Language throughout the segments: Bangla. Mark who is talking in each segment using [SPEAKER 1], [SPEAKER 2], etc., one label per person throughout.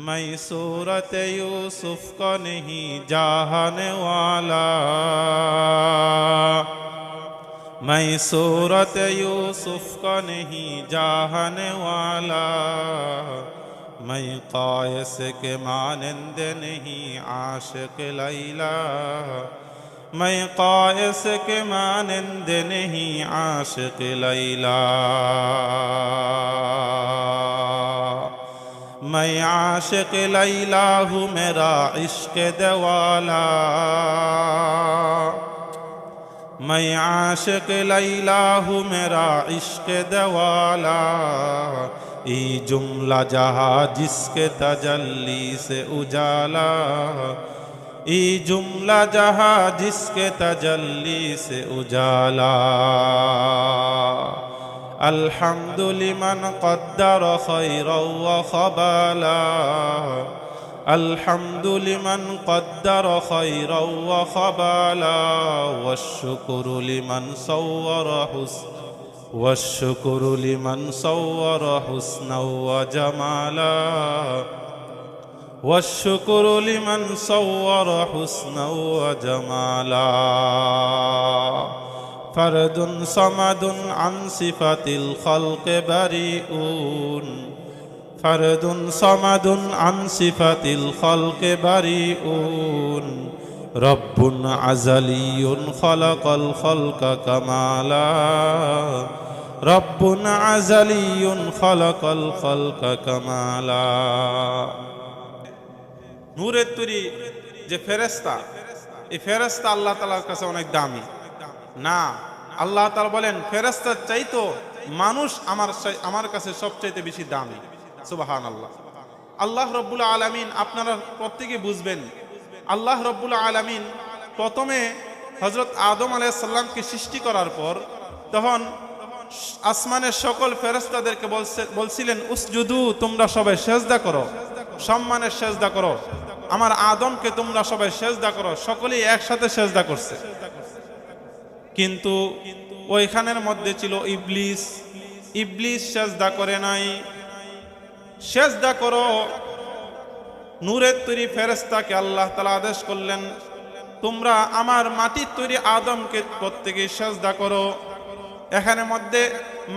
[SPEAKER 1] میں صورت یوسف کو نہیں جانے والا۔ میں صورت یوسف کو نہیں جانے والا۔ میں قائس کے مانند نہیں، عاشق لیلا۔ میں قائس کے مانند نہیں، عاشق لیلا۔ میں عاشق لیلہ ہوں میرا عشق دوالا۔ میں عاشق لیلہ ہوں میرا عشق دوالا۔ ای جملہ جہاں جس کے تجلی سے اجالا۔ ای جملہ جہاں جس کے تجلی سے اجالا۔ الحمد لمن قدر خيرا وخبالا الحمد لمن قدر خيرا وخبالا والشكر لمن صور حسن والشكر لمن صور حسنا وجمالا والشكر لمن صور حسنا وجمالا فرد صمد عن صفة الخلق بريئون فرد صمد عن صفة الخلق بريئون رب عزلي خلق الخلق كمالا رب عزلي خلق الخلق كمالا নূরের তৈরি যে ফেরেস্তা এই ফেরেস্তা আল্লাহ তালার কাছে অনেক দামি না। আল্লাহ তালা বলেন ফেরেস্তার চাইতো মানুষ আমার আমার কাছে সবচাইতে বেশি দামি। সুবাহান আল্লাহ আল্লাহ রব্বুল আলমিন আপনারা প্রত্যেকে বুঝবেন, আল্লাহ রব্বুল আলমিন প্রথমে হজরত আদম আলাইসাল্লামকে সৃষ্টি করার পর তখন আসমানের সকল ফেরেস্তাদেরকে বলছে বলছিলেন, উসজুদু, তোমরা সবাই সেজদা করো, সম্মানের সেজদা করো। আমার আদমকে তোমরা সবাই সেজদা করো, সকলেই একসাথে সেজদা করছে। কিন্তু ওইখানের মধ্যে ছিল ইবলিস। ইবলিস সেজদা করে নাই। সেজদা করো। নূরের তৈরি ফেরেস্তাকে আল্লাহ তালা আদেশ করলেন, তোমরা আমার মাটির তৈরি আদমকে প্রত্যেকে সেজদা করো। এখানে মধ্যে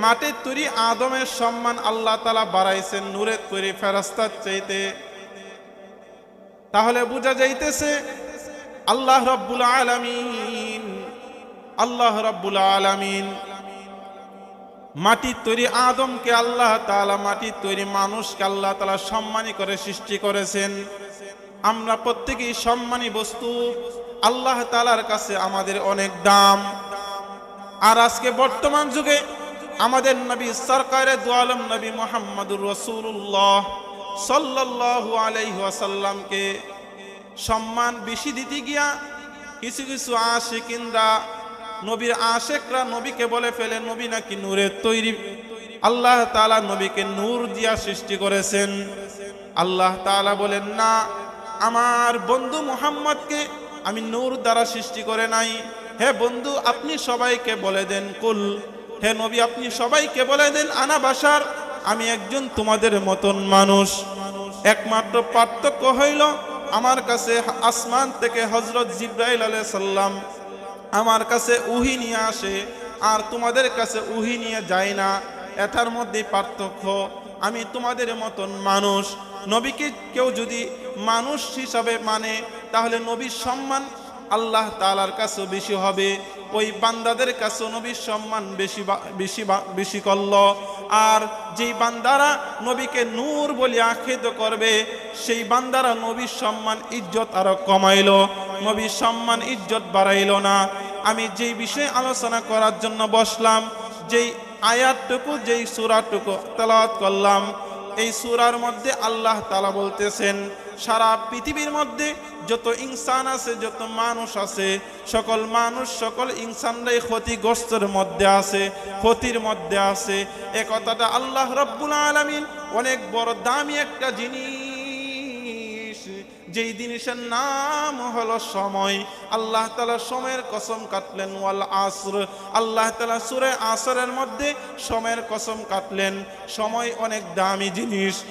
[SPEAKER 1] মাটির তৈরি আদমের সম্মান আল্লাহ তালা বাড়াইছেন নূরের তৈরি ফেরস্তার চাইতে। তাহলে বোঝা যাইতেছে, আল্লাহ রব্বুল আলামিন আল্লাহ রব্বুল আলামিন মাটির তৈরি আদমকে আল্লাহ তাআলা মাটির তৈরি মানুষকে আল্লাহ তাআলা সম্মানী করে সৃষ্টি করেছেন। আমরা প্রত্যেকেই সম্মানী বস্তু। আল্লাহ তাআলার কাছে আমাদের অনেক দাম। আর আজকে বর্তমান যুগে আমাদের নবী সরকারে দোয়ালম নবী মোহাম্মদুর রসুল্লাহ সাল্লাল্লাহু আলাইহি ওয়াসাল্লামকে সম্মান বেশি দিতে গিয়া কিছু কিছু আশিকিনরা নবীর আশেকরা নবীকে বলে ফেলে, নবী নাকি নূরের তৈরি? আল্লাহ তাআলা নবীকে নূর দিয়া সৃষ্টি করেছেন। আল্লাহ তাআলা বলেন, না, আমার বন্ধু মুহাম্মদকে আমি নূর দ্বারা সৃষ্টি করে নাই। হে বন্ধু, আপনি সবাইকে বলে দেন, কুল। হে নবী, আপনি সবাইকে বলে দেন, আনা বাসার, আমি একজন তোমাদের মতন মানুষ। একমাত্র পার্থক্য হইল, আমার কাছে আসমান থেকে হজরত জিব্রাইল আলাইহিস সাল্লাম আমার কাছে উহি নিয়ে আসে, আর তোমাদের কাছে উহি নিয়ে যায় না। এটার মধ্যে পার্থক্য, আমি তোমাদের মতন মানুষ। নবীকে কেউ যদি মানুষ হিসাবে মানে তাহলে নবীর সম্মান আল্লাহ তালার কাছেও বেশি হবে। ওই বান্দাদের কাছেও নবীর সম্মান বেশি বেশি বেশি করল। আর যেই বান্দারা নবীকে নূর বলে আখ্যিত করবে, সেই বান্দারা নবীর সম্মান, ইজ্জত আরও কমাইল। নবীর সম্মান, ইজ্জত বাড়াইল না। আমি যেই বিষয়ে আলোচনা করার জন্য বসলাম, যেই আয়াতটুকু, যেই সুরাটুকু তেলাওয়াত করলাম, এই সুরার মধ্যে আল্লাহ তালা বলতেছেন সারা পৃথিবীর মধ্যে যত ইনসান আছে, যত মানুষ আছে, সকল মানুষ, সকল ইনসানরাই ক্ষতিগ্রস্তর মধ্যে আছে, ক্ষতির মধ্যে আছে। এ কথাটা আল্লাহ রব্বুল আলমিন অনেক বড় দামি একটা জিনিস। যেই জিনিসের নাম হলো সময়। আল্লাহ তালা সময়ের কসম কাটলেন, ওয়াল আসর। আল্লাহ তালা সুরে আসরের মধ্যে সময়ের কসম কাটলেন। সময় অনেক দামি জিনিস।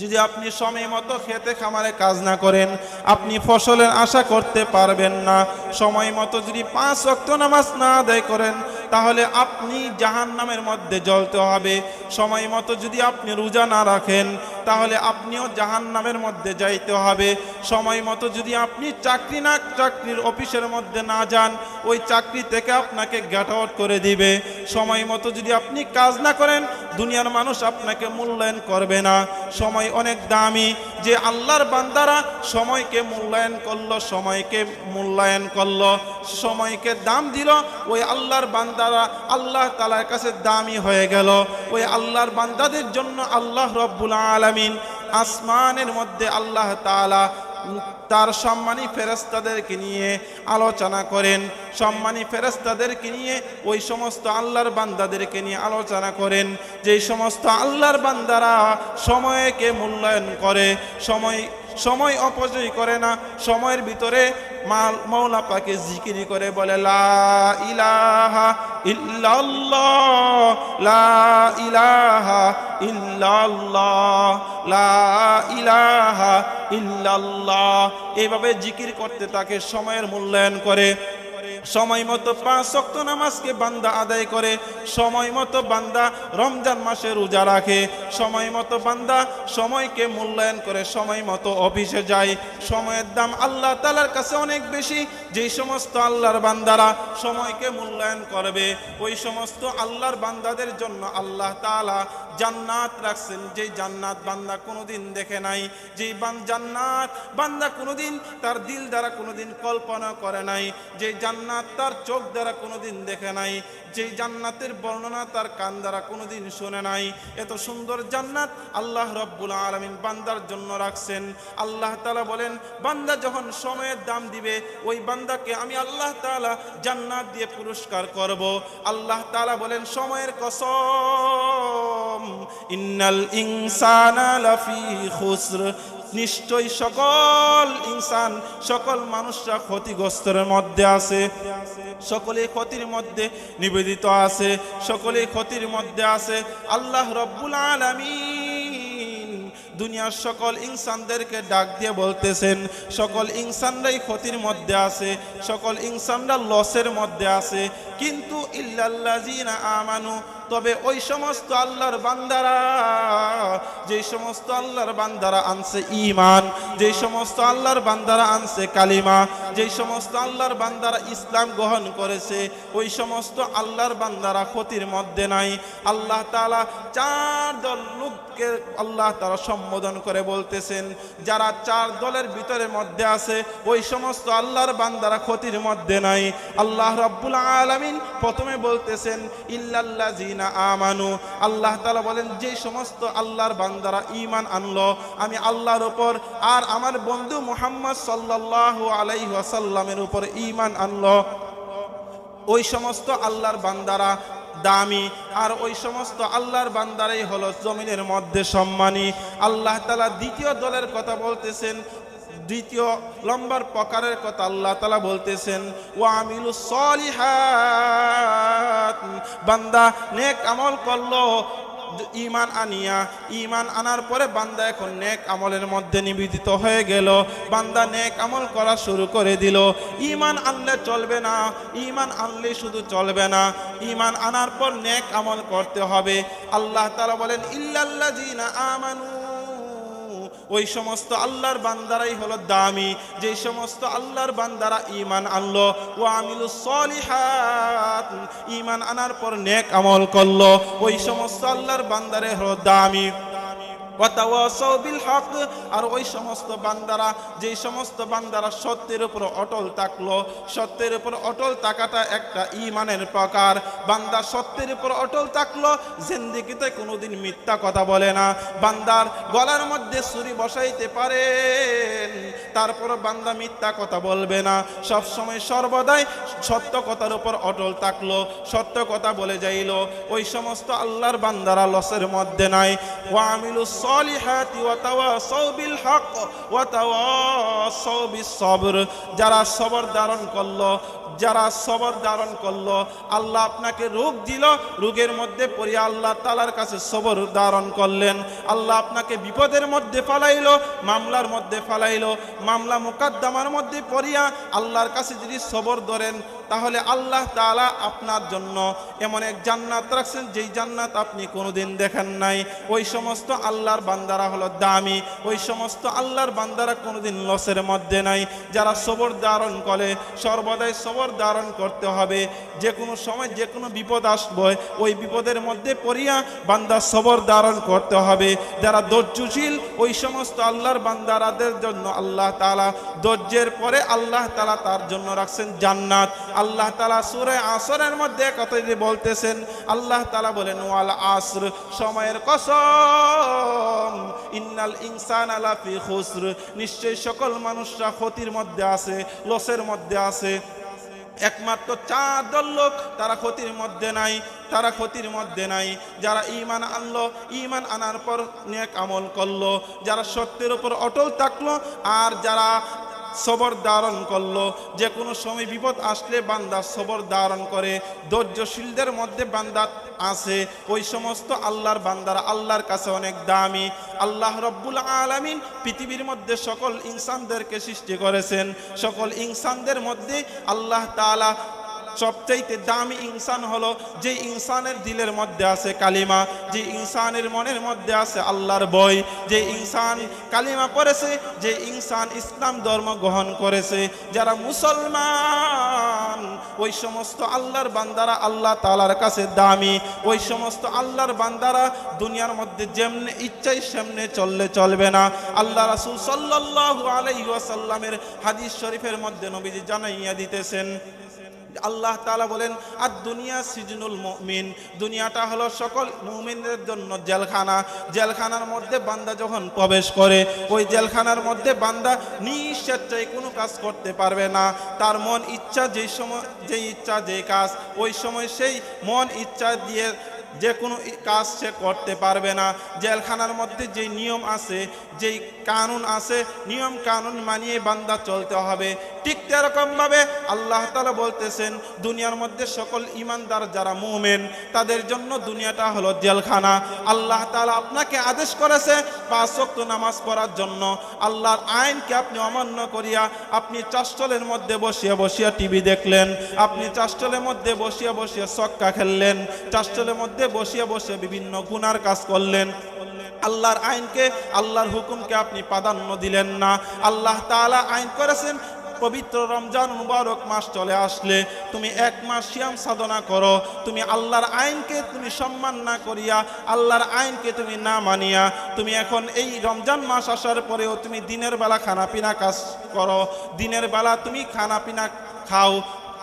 [SPEAKER 1] যদি আপনি সময় মতো খেতে খামারে কাজ না করেন, আপনি ফসলের আশা করতে পারবেন না। সময় মতো যদি পাঁচ অক্ত নামাজ না আদায় করেন, তাহলে আপনি জাহান নামের মধ্যে জ্বলতে হবে। সময় মতো যদি আপনি রোজা না রাখেন তাহলে আপনিও জাহান নামের মধ্যে যাইতে হবে। সময় মতো যদি আপনি চাকরি না চাকরির অফিসের মধ্যে না যান, ওই চাকরি থেকে আপনাকে গেট আউট করে দিবে। সময় মতো যদি আপনি কাজ না করেন, দুনিয়ার মানুষ আপনাকে মূল্যায়ন করবে না। সময় অনেক দামি, যে আল্লাহর বান্দারা সময়কে মূল্যায়ন করল, সময়কে মূল্যায়ন করল, সময়কে দাম দিল, ওই আল্লাহর বান্দারা আল্লাহ তালার কাছে দামি হয়ে গেল। ওই আল্লাহর বান্দাদের জন্য আল্লাহ রব্বুল আলামিন আসমানের মধ্যে আল্লাহ তাআলা তার সম্মানী ফেরেস্তাদেরকে নিয়ে আলোচনা করেন। সম্মানী ফেরেস্তাদেরকে নিয়ে ওই সমস্ত আল্লাহর বান্দাদেরকে নিয়ে আলোচনা করেন। যেই সমস্ত আল্লাহর বান্দারা সময়কে মূল্যায়ন করে, সময় সময় অপচয় করে না, সময়ের ভিতরে মাল মৌলা পাকে জিকিরি করে বলে, লা ইলাহা লা ইলাহা লা ইলাহা এইভাবে জিকির করতে তাকে সময়ের মূল্যায়ন করে। সময় মতো পাঁচ শক্ত নামাজকে বান্দা আদায় করে, সময় মতো বান্দা রমজান মাসে রোজা রাখে, সময় মতো বান্দা সময়কে মূল্যায়ন করে, সময় মতো অফিসে যায়, সময়ের দাম আল্লাহ তালার কাছে অনেক বেশি, যেই সমস্ত আল্লাহর বান্দারা সময়কে মূল্যায়ন করবে, ওই সমস্ত আল্লাহর বান্দাদের জন্য আল্লাহ তালা জান্নাত রাখছেন, যেই জান্নাত বান্দা কোনোদিন দেখে নাই, যেই জান্নাত বান্দা কোনোদিন তার দিল দ্বারা কোনোদিন কল্পনা করে নাই যে জান্নাত তার চোখ দ্বারা কোনোদিন দেখে নাই, যেই জান্নাতের বর্ণনা তার কান দ্বারা কোনোদিন শুনে নাই। এত সুন্দর জান্নাত আল্লাহ রব্বুল আলমিন বান্দার জন্য রাখছেন। আল্লাহ তালা বলেন, বান্দা যখন সময়ের দাম দিবে, ওই বান্দাকে আমি আল্লাহ তালা জান্নাত দিয়ে পুরস্কার করব। আল্লাহ তালা বলেন, সময়ের কসম, ইন্নাল ইনসানা লাফি খুসর নিশ্চয়ই সকল ইনসান, সকল মানুষরা ক্ষতিগ্রস্তের মধ্যে আছে। সকলে ক্ষতির মধ্যে নিবেদিত আছে, সকলে ক্ষতির মধ্যে আছে। আল্লাহ রব্বুল আলামিন দুনিয়ার সকল ইনসানদেরকে ডাক দিয়ে বলতেছেন, সকল ইনসানরাই ক্ষতির মধ্যে আছে, সকল ইনসানরা লসের মধ্যে আছে, কিন্তু ইল্লাল্লাযিনা আমানু তবে ওই সমস্ত আল্লাহর বান্দারা, যে সমস্ত আল্লাহর বান্দারা আনছে ইমান যে সমস্ত আল্লাহর বান্দারা আনছে কালিমা, যে সমস্ত আল্লাহর বান্দারা ইসলাম গ্রহণ করেছে, ওই সমস্ত আল্লাহর বান্দারা ক্ষতির মধ্যে নাই। আল্লাহ তাআলা চার দল লোককে আল্লাহ তারা সম্বোধন করে বলতেছেন, যারা চার দলের ভিতরের মধ্যে আছে, ওই সমস্ত আল্লাহর বান্দারা ক্ষতির মধ্যে নাই। আল্লাহ রব্বুল আলামিন প্রথমে বলতেছেন আমানু। আল্লাহ তাআলা বলেন, যে সমস্ত আল্লাহর বান্দারা ইমান আনলো, আমি আল্লাহর উপর আর আমার বন্ধু মুহাম্মদ সাল্লাল্লাহু আলাইহি ওয়াসাল্লামের উপর ইমান আনলো। ওই সমস্ত আল্লাহর বান্দারা দামি, আর ওই সমস্ত আল্লাহর বান্দারাই হলো জমিনের মধ্যে সম্মানী। আল্লাহ তালা দ্বিতীয় দলের কথা বলতেছেন দ্বিতীয় লম্বার প্রকারের কথা আল্লাহ তালা বলতেছেন ও আমিলু বান্দা নেক আমল করল ইমান আনিয়া ইমান আনার পরে বান্দা এখন নেক আমলের মধ্যে নিবেদিত হয়ে গেল। বান্দা নেক আমল করা শুরু করে দিল। ইমান আনলে চলবে না ইমান আনলে শুধু চলবে না। ইমান আনার পর নেক আমল করতে হবে। আল্লাহ তাআলা বলেন, ইল্লাল্লাযিনা আমানু ওই সমস্ত আল্লাহর বান্দারাই হলো দামি। যে সমস্ত আল্লাহর বান্দারা ইমান আনলো ও আমিলু সলিহাত ইমান আনার পর নেক আমল করল, ওই সমস্ত আল্লাহর বান্দারে হলো দামি। হক আর ওই সমস্ত বান্দারা, যেই সমস্ত বান্দারা সত্যের উপর অটল থাকল, সত্যের উপর অটল থাকাটা একটা ইমানের প্রকার। বান্দা সত্যের উপর অটল থাকল, জিন্দিগিতে কোনোদিন মিথ্যা কথা বলে না। বান্দার গলার মধ্যে ছুরি বসাইতে পারেন, তারপর বান্দা মিথ্যা কথা বলবে না। সব সময় সর্বদাই সত্য কথার উপর অটল থাকল, সত্য কথা বলে যাইলো। ওই সমস্ত আল্লাহর বান্দারা লসের মধ্যে নাই। ওয়ামিলুস সালিহাতি ওয়া তাওয়াসাউ বিল হক ওয়া তাওয়াসাউ বিস সবর যারা সবর ধারণ করল যারা সবর ধারণ করল, আল্লাহ আপনাকে রোগ দিল, রোগের মধ্যে পড়িয়া আল্লাহ তালার কাছে সবর ধারণ করলেন। আল্লাহ আপনাকে বিপদের মধ্যে ফালাইলো, মামলার মধ্যে ফালাইলো, মামলা মোকদ্দমার মধ্যে পড়িয়া আল্লাহর কাছে যদি সবর ধরেন, তাহলে আল্লাহ তালা আপনার জন্য এমন এক জান্নাত রাখছেন, যেই জান্নাত আপনি কোনোদিন দেখেন নাই। ওই সমস্ত আল্লাহর বান্দারা হলো দামি, ওই সমস্ত আল্লাহর বান্দারা কোনোদিন লসের মধ্যে নাই। যারা সবর ধারণ করে, সর্বদাই সবর ধারণ করতে হবে। যে কোনো সময় যে কোনো বিপদ আসবে, ওই বিপদের মধ্যে পড়িয়া বান্দা সবর ধারণ করতে হবে। যারা ধৈর্যশীল, ওই সমস্ত আল্লাহর বান্দারাদের জন্য আল্লাহ তাআলা ধৈর্যের পরে আল্লাহ তালা তার জন্য রাখছেন জান্নাত। আল্লাহ তালা সুরে আসরের মধ্যে কথা যদি বলতেছেন, আল্লাহ তালা বলেন, ওয়াল আসর, সময়ের কসম। ইন্নাল ইনসান আলাফি খুসর। নিশ্চয়ই সকল মানুষরা ক্ষতির মধ্যে আছে, লসের মধ্যে আছে। একমাত্র চার দল লোক তারা ক্ষতির মধ্যে নাই, তারা ক্ষতির মধ্যে নাই। যারা ইমান আনলো ইমান আনার পর নেক আমল করল। যারা সত্যের উপর অটল থাকল আর যারা সবর ধারণ করল। যে কোনো সময় বিপদ আসলে বান্দা সবর ধারণ করে। ধৈর্যশীলদের মধ্যে বান্দা আছে, ওই সমস্ত আল্লাহর বান্দারা আল্লাহর কাছে অনেক দামি। আল্লাহ রব্বুল আলামিন পৃথিবীর মধ্যে সকল ইনসানদেরকে সৃষ্টি করেছেন। সকল ইনসানদের মধ্যে আল্লাহ তাআলা সবচাইতে দামি ইনসান হলো যে ইনসানের দিলের মধ্যে আছে কালিমা যে ইনসানের মনের মধ্যে আছে আল্লাহর বই যে ইনসান কালিমা পড়েছে যে ইনসান ইসলাম ধর্ম গ্রহণ করেছে। যারা মুসলমান ওই সমস্ত আল্লাহর বান্দারা আল্লাহ তালার কাছে দামি। ওই সমস্ত আল্লাহর বান্দারা দুনিয়ার মধ্যে যেমনে ইচ্ছাই সেমনে চললে চলবে না। আল্লাহ রাসুল সাল্লাহ আলাইসাল্লামের হাদিস শরীফের মধ্যে নবীজি জানাইয়া দিতেছেন আল্লাহ তালা বলেন, আর দুনিয়া সিজনুল মমিন, দুনিয়াটা হলো সকল মুমিনদের জন্য জেলখানা। জেলখানার মধ্যে বান্দা যখন প্রবেশ করে, ওই জেলখানার মধ্যে বান্দা নিঃস্বেচ্ছায় কোনো কাজ করতে পারবে না। তার মন ইচ্ছা যেই সময়, যেই ইচ্ছা যেই কাজ, ওই সময় সেই মন ইচ্ছা দিয়ে যে কোনো কাজ সে করতে পারবে না। জেলখানার মধ্যে যেই নিয়ম আছে, যেই কানুন আছে, নিয়ম কানুন মানিয়ে বান্দা চলতে হবে। ঠিক তেরকমভাবে আল্লাহ তালা বলতেছেন, দুনিয়ার মধ্যে সকল ইমানদার যারা মুমেন, তাদের জন্য দুনিয়াটা হলো জেলখানা। আল্লাহ তালা আপনাকে আদেশ করেছে পাঁচ শক্ত নামাজ পড়ার জন্য। আল্লাহর আইনকে আপনি অমান্য করিয়া আপনি চাষ্টলের মধ্যে বসিয়া বসিয়া টিভি দেখলেন, আপনি চাষ্টলের মধ্যে বসিয়া বসিয়া সক্কা খেললেন চাষ্টলের মধ্যে বসিয়া বসিয়া বিভিন্ন গুনার কাজ করলেন। আল্লাহর আইনকে, আল্লাহর হুকুমকে আপনি প্রাধান্য দিলেন না। আল্লাহ তাআলা আইন করেছেন, পবিত্র রমজান মুবারক মাস চলে আসলে, তুমি এক মাস সিয়াম সাধনা করো, তুমি আল্লাহর আইনকে তুমি সম্মান না করিয়া, আল্লাহর আইনকে তুমি না মানিয়া, তুমি এখন এই রমজান মাস আসার পরেও তুমি দিনের বেলা খানাপিনা কাজ করো, দিনের বেলা তুমি খানাপিনা খাও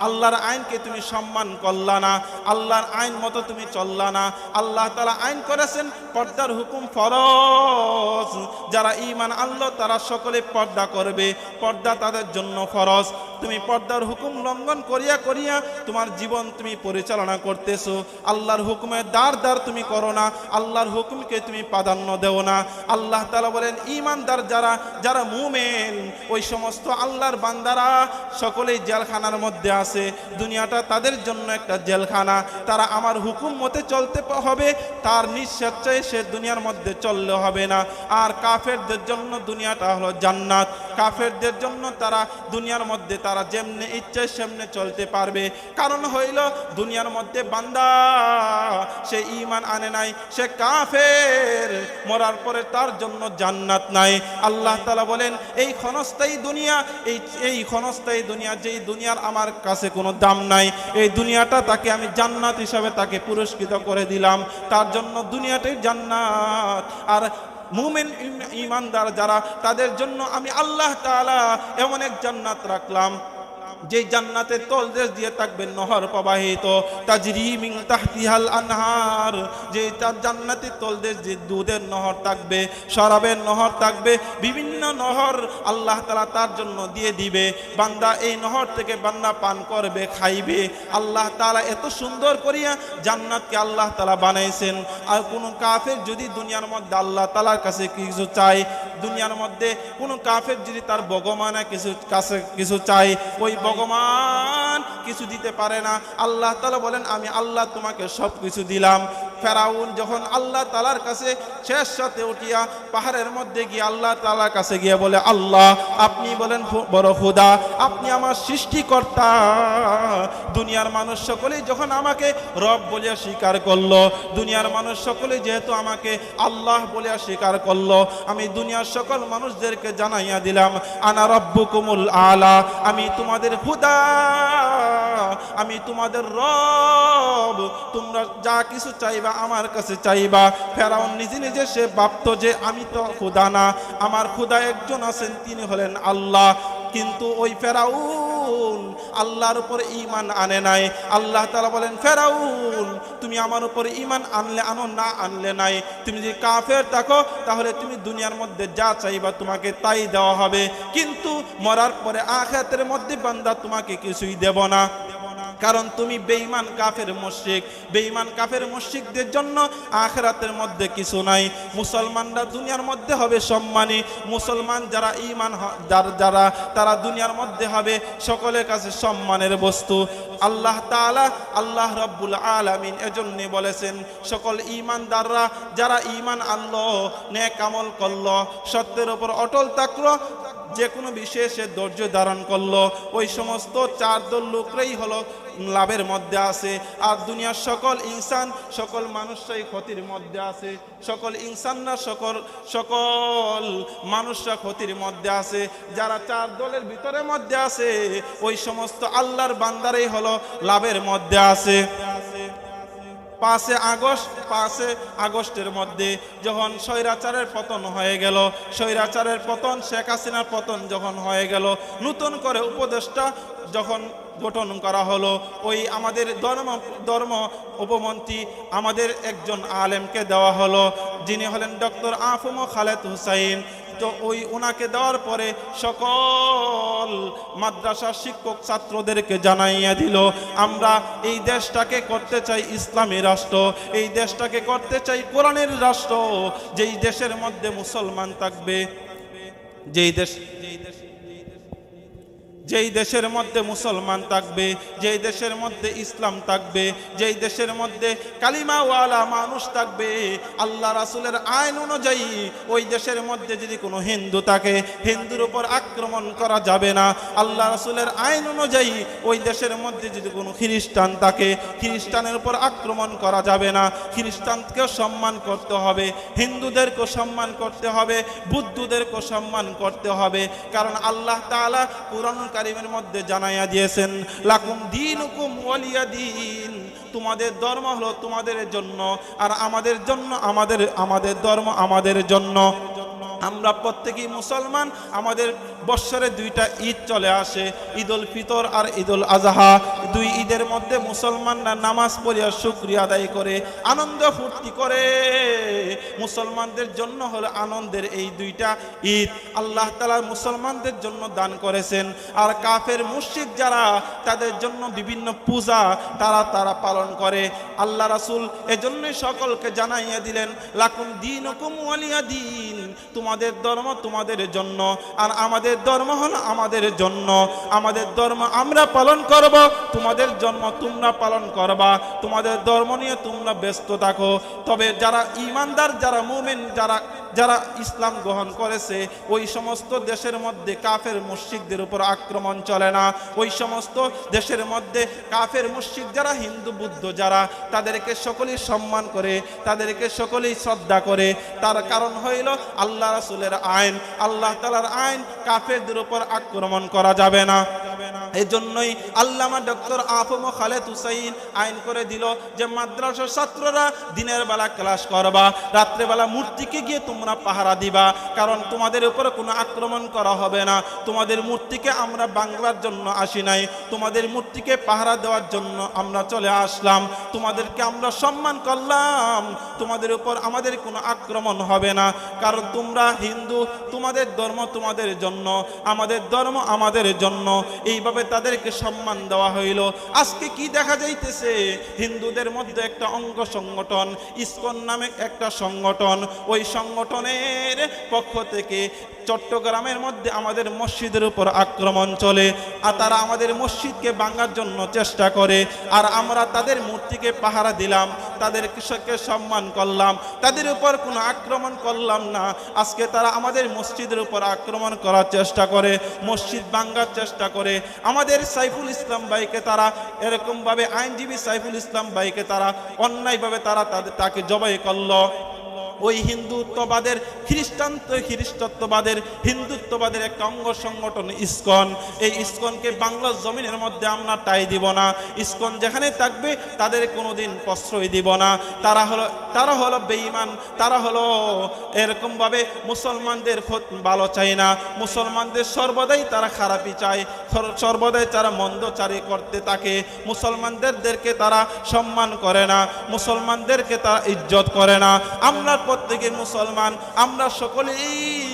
[SPEAKER 1] আল্লাহর আইনকে তুমি সম্মান করলা না, আল্লাহর আইন মতো তুমি চললা না। আল্লাহ তালা আইন করেছেন, পর্দার হুকুম ফরজ। যারা ইমান আল্লাহ তারা সকলে পর্দা করবে। পর্দা তাদের জন্য ফরজ। তুমি পর্দার হুকুম লঙ্ঘন করিয়া করিয়া তোমার জীবন তুমি পরিচালনা করতেছো। আল্লাহর হুকুমের দ্বার দ্বার তুমি করো না, আল্লাহর হুকুমকে তুমি প্রাধান্য দেও না। আল্লাহ তালা বলেন ইমানদার যারা যারা মুমেন, ওই সমস্ত আল্লাহর বান্দারা সকলেই জেলখানার মধ্যে আছে। দুনিয়াটা তাদের জন্য একটা জেলখানা। তারা আমার হুকুম মতে চলতে হবে, তার নিঃস্বেচ্ছায় সে দুনিয়ার মধ্যে চললে হবে না। আর কাফেরদের জন্য দুনিয়াটা হলো জান্নাত। কাফেরদের জন্য তারা দুনিয়ার মধ্যে তারা যেমনে ইচ্ছে সেমনে চলতে পারবে। কারণ হইল, দুনিয়ার মধ্যে বান্দা, সে ইমান আনে নাই, সে কাফের, মরার পরে তার জন্য জান্নাত নাই। আল্লাহ তালা বলেন, এই ক্ষণস্থায়ী দুনিয়া, এই এই ক্ষণস্থায়ী দুনিয়া, যেই দুনিয়ার আমার কাছে কোনো দাম নাই। এই দুনিয়াটা তাকে আমি জান্নাত হিসাবে তাকে পুরস্কৃত করে দিলাম। তার জন্য দুনিয়াটাই জান্নাত। আর মুমিন ইমানদার যারা, তাদের জন্য আমি আল্লাহ তালা এমন এক জান্নাত রাখলাম। যে জান্নাতের তলদেশ দিয়ে থাকবে নহর প্রবাহিত, তাজরি মিন তাহতিহাল আনহার, যে তার জান্নাতের তলদেশ যে দুধের নহর থাকবে, শরাবের নহর থাকবে, বিভিন্ন নহর আল্লাহ তালা তার জন্য দিয়ে দিবে। বান্দা এই নহর থেকে বান্দা পান করবে, খাইবে। আল্লাহ তালা এত সুন্দর করিয়া জান্নাতকে আল্লাহ তালা বানাইছেন। আর কোনো কাফের যদি দুনিয়ার মধ্যে আল্লাহ তালার কাছে কিছু চায় দুনিয়ার মধ্যে কোনো কাফের যদি তার ভগবানের কিছু কাছে কিছু চাই ওই ভগবান কিছু দিতে পারে না। আল্লাহ তালা বলেন, আমি আল্লাহ তোমাকে সব কিছু দিলাম। ফেরাউন যখন আল্লাহ তালার কাছে শেষ সাথে উঠিয়া পাহাড়ের মধ্যে গিয়ে আল্লাহ তালার কাছে গিয়ে বলে, আল্লাহ, আপনি বলেন বড় খুদা আপনি আমার সৃষ্টিকর্তা। দুনিয়ার মানুষ সকলেই যখন আমাকে রব বলিয়া স্বীকার করল, দুনিয়ার মানুষ সকলে যেহেতু আমাকে আল্লাহ বলিয়া স্বীকার করল, আমি দুনিয়ার সকল মানুষদেরকে জানাইয়া দিলাম, আনা রব্বুকুমুল আলা, আমি তোমাদের খুদা আমি তোমাদের রব, তোমরা যা কিছু চাইবা আমার কাছে চাইবা। ফেরাউন নিজে নিজে সে ভাবত যে আমি তো খুদা না, আমার খুদা একজন আছেন, তিনি হলেন আল্লাহ। কিন্তু ওই ফেরাউন আল্লাহর উপর ইমান আনে নাই। আল্লাহ তালা বলেন, ফেরাউন, তুমি আমার উপর ইমান আনলে আনো না আনলে নাই। তুমি যদি কাফের থাকো, তাহলে তুমি দুনিয়ার মধ্যে যা চাইবা তোমাকে তাই দেওয়া হবে। কিন্তু মরার পরে আখাতের মধ্যে বান্দা তোমাকে কিছুই দেব না। কারণ তুমি বেঈমান কাফের মুশরিক। বেঈমান কাফের মুশরিকদের জন্য আখরাতের মধ্যে কিছু নাই। মুসলমানরা দুনিয়ার মধ্যে হবে সম্মানী। মুসলমান যারা ঈমান হ- যার- তারা দুনিয়ার মধ্যে হবে সকলের কাছে সম্মানের বস্তু। আল্লাহ তাআলা, আল্লাহ রব্বুল আলামিন এজন্য বলেছেন, সকল ঈমানদাররা যারা ঈমান আনলো, নেক আমল করল, সত্যের উপর অটল থাকল যে কোনো বিষয়ে সে ধৈর্য ধারণ করল, ওই সমস্ত চার দল লোকরাই হলো লাভের মধ্যে আছে। আর দুনিয়ার সকল ইনসান, সকল মানুষরাই ক্ষতির মধ্যে আছে। সকল ইনসানরা সকল সকল মানুষরা ক্ষতির মধ্যে আছে। যারা চার দলের ভিতরের মধ্যে আছে, ওই সমস্ত আল্লাহর বান্দারাই হলো লাভের মধ্যে আছে। পাঁচে আগস্ট, পাঁচে আগস্টের মধ্যে যখন স্বৈরাচারের পতন হয়ে গেল, স্বৈরাচারের পতন, শেখ হাসিনার পতন যখন হয়ে গেল, নতুন করে উপদেষ্টা যখন গঠন করা হলো। ওই আমাদের ধর্ম ধর্ম উপমন্ত্রী আমাদের একজন আলেমকে দেওয়া হলো, যিনি হলেন ডক্টর আফম খালেদ হুসাইন। তো ওই ওনাকে দেওয়ার পরে সকল মাদ্রাসার শিক্ষক ছাত্রদেরকে জানাইয়া দিল, আমরা এই দেশটাকে করতে চাই ইসলামী রাষ্ট্র। এই দেশটাকে করতে চাই কোরআনের রাষ্ট্র। যেই দেশের মধ্যে মুসলমান থাকবে, যেই দেশ যেই দেশের মধ্যে মুসলমান থাকবে, যেই দেশের মধ্যে ইসলাম থাকবে, যেই দেশের মধ্যে কালিমাওয়ালা মানুষ থাকবে, আল্লাহ রাসুলের আইন অনুযায়ী ওই দেশের মধ্যে যদি কোনো হিন্দু থাকে, হিন্দুর উপর আক্রমণ করা যাবে না। আল্লাহ রাসুলের আইন অনুযায়ী ওই দেশের মধ্যে যদি কোনো খ্রিস্টান থাকে, খ্রিস্টানের উপর আক্রমণ করা যাবে না। খ্রিস্টানকেও সম্মান করতে হবে, হিন্দুদেরকেও সম্মান করতে হবে, বুদ্ধদেরকেও সম্মান করতে হবে। কারণ আল্লাহ তাআলা পুরাণ কারিমের মধ্যে জানাইয়া দিয়েছেন, লাকুম দিন হুকুম ওয়ালিয়া দিন। তোমাদের ধর্ম হলো তোমাদের জন্য, আর আমাদের জন্য আমাদের আমাদের ধর্ম আমাদের জন্য। আমরা প্রত্যেকেই মুসলমান, আমাদের বৎসরে দুইটা ঈদ চলে আসে ঈদ উল ফিতর আর ঈদ উল আজহা। দুই ঈদের মধ্যে মুসলমানরা নামাজ পড়িয়া শুক্রিয়া আদায় করে, আনন্দ ফুর্তি করে। মুসলমানদের জন্য হলো আনন্দের এই দুইটা ঈদ। আল্লাহ তালা মুসলমানদের জন্য দান করেছেন। আর কাফের মুশরিক যারা, তাদের জন্য বিভিন্ন পূজা তারা তারা পালন করে। আল্লাহ রাসূল এজন্যই সকলকে জানাইয়া দিলেন, লাকুম দিন। দিন তোমাদের ধর্ম তোমাদের জন্য। আর আমাদের ধর্ম হলো আমাদের জন্য। আমাদের ধর্ম আমরা পালন করব, তোমাদের জন্ম তোমরা পালন করবা। তোমাদের ধর্ম নিয়ে তোমরা ব্যস্ত থাকো। তবে যারা ইমানদার, যারা মুমেন, যারা যারা ইসলাম গ্রহণ করেছে, ওই সমস্ত দেশের মধ্যে কাফের মুশরিকদের উপর আক্রমণ চলে না। ওই সমস্ত দেশের মধ্যে কাফের মুশরিক যারা, হিন্দু, বুদ্ধ যারা, তাদেরকে সকলেই সম্মান করে, তাদেরকে সকলেই শ্রদ্ধা করে। তার কারণ হইল আল্লাহ রাসুলের আইন। আল্লাহ তালার আইন কাফেরদের উপর আক্রমণ করা যাবে না। যাবে না এই জন্যই আল্লামা ডক্টর আফম খালেদ হুসাইন আইন করে দিল যে মাদ্রাসার ছাত্ররা দিনের বেলা ক্লাস করবা, রাত্রেবেলা মূর্তিকে গিয়ে তোমরা পাহারা দিবা, কারণ তোমাদের উপরে কোনো আক্রমণ করা হবে না। তোমাদের মূর্তিকে আমরা বাংলার জন্য আসি নাই, তোমাদের মূর্তিকে পাহারা দেওয়ার জন্য আমরা চলে আসলাম। তোমাদেরকে আমরা সম্মান করলাম, তোমাদের উপর আমাদের কোনো আক্রমণ হবে না, কারণ তোমরা হিন্দু, তোমাদের ধর্ম তোমাদের জন্য, আমাদের ধর্ম আমাদের জন্য। এইভাবে তাদেরকে সম্মান দেওয়া হইল। আজকে কি দেখা যাইতেছে? হিন্দুদের মধ্যে একটা অঙ্গ সংগঠন, ইসকন নামে একটা সংগঠন। ওই সংগঠনের পক্ষ থেকে চট্টগ্রামের মধ্যে আমাদের মসজিদের উপর আক্রমণ চলে আর তারা আমাদের মসজিদকে ভাঙার জন্য চেষ্টা করে। আর আমরা তাদের মূর্তিকে পাহারা দিলাম। তাদের কৃষককে সম্মান করলাম, তাদের উপর কোনো আক্রমণ করলাম না। আজকে তারা আমাদের মসজিদের উপর আক্রমণ করার চেষ্টা করে, মসজিদ ভাঙ্গার চেষ্টা করে। আমাদের সাইফুল ইসলাম ভাইকে তারা এরকমভাবে আইনজীবী সাইফুল ইসলাম ভাইকে তারা অন্যায়ভাবে তারা তাদের তাকে জবাই করল। ওই হিন্দুত্ববাদের, খ্রিস্টান খ্রিস্টত্ববাদের, হিন্দুত্ববাদের একটা অঙ্গ সংগঠন, ইস্কন। এই ইস্কনকে বাংলার জমিনের মধ্যে আমরা টাই দিব না। ইস্কন যেখানে থাকবে, তাদের কোনোদিন প্রশ্রয় দিব না। তারা হলো তারা হলো বেঈমান, তারা হলো এরকমভাবে মুসলমানদের ভালো চায় না। মুসলমানদের সর্বদাই তারা খারাপই চায়। সর্বদাই তারা মন্দচারী করতে থাকে। মুসলমানদেরকে তারা সম্মান করে না। মুসলমানদেরকে তারা ইজ্জত করে না। আমরা প্রত্যেকে মুসলমান আমরা সকলেই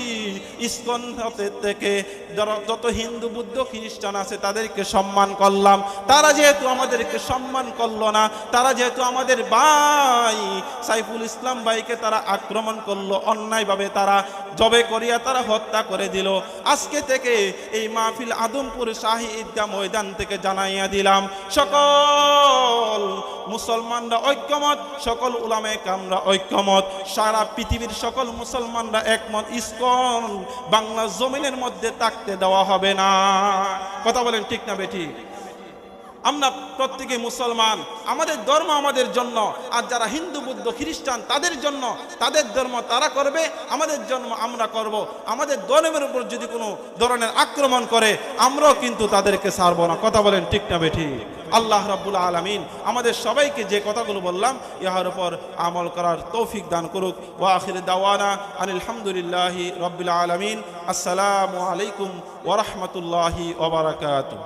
[SPEAKER 1] ইস্কন থেকে যারা- যত হিন্দু, বুদ্ধ, খ্রিস্টান আছে তাদেরকে সম্মান করলাম। তারা যেহেতু আমাদেরকে সম্মান করল না, তারা যেহেতু আমাদের ভাই সাইফুল ইসলাম ভাইকে তারা আক্রমণ করল, অন্যায়ভাবে তারা জবে করিয়া তারা হত্যা করে দিল। আজকে থেকে এই মাহফিল আদমপুর শাহী ঈদগাহ ময়দান থেকে জানাইয়া দিলাম, সকল মুসলমানরা ঐক্যমত, সকল উলামে কামরা ঐক্যমত, সারা পৃথিবীর সকল মুসলমানরা একমত ইসকন বাংলা জমিনের মধ্যে থাকতে দেওয়া হবে না। কথা বলেন ঠিক না বেটি? আমরা প্রত্যেকে মুসলমান। আমাদের ধর্ম আমাদের জন্য। আর যারা হিন্দু বুদ্ধ খ্রিস্টান তাদের জন্য, তাদের ধর্ম তারা করবে, আমাদের জন্ম আমরা করব। আমাদের ধর্মের উপর যদি কোনো ধরনের আক্রমণ করে, আমরাও কিন্তু তাদেরকে ছাড়বো না। কথা বলেন ঠিক না বেঠি? আল্লাহ রাব্বুল আলামিন আমাদের সবাইকে যে কথাগুলো বললাম, ইহার উপর আমল করার তৌফিক দান করুক। ওয়া আখির দাওয়ানা আনিল হামদুলিল্লাহি রাব্বিল আলামিন। আসসালামু আলাইকুম ওয়া রাহমাতুল্লাহি ওয়া বারাকাতুহু।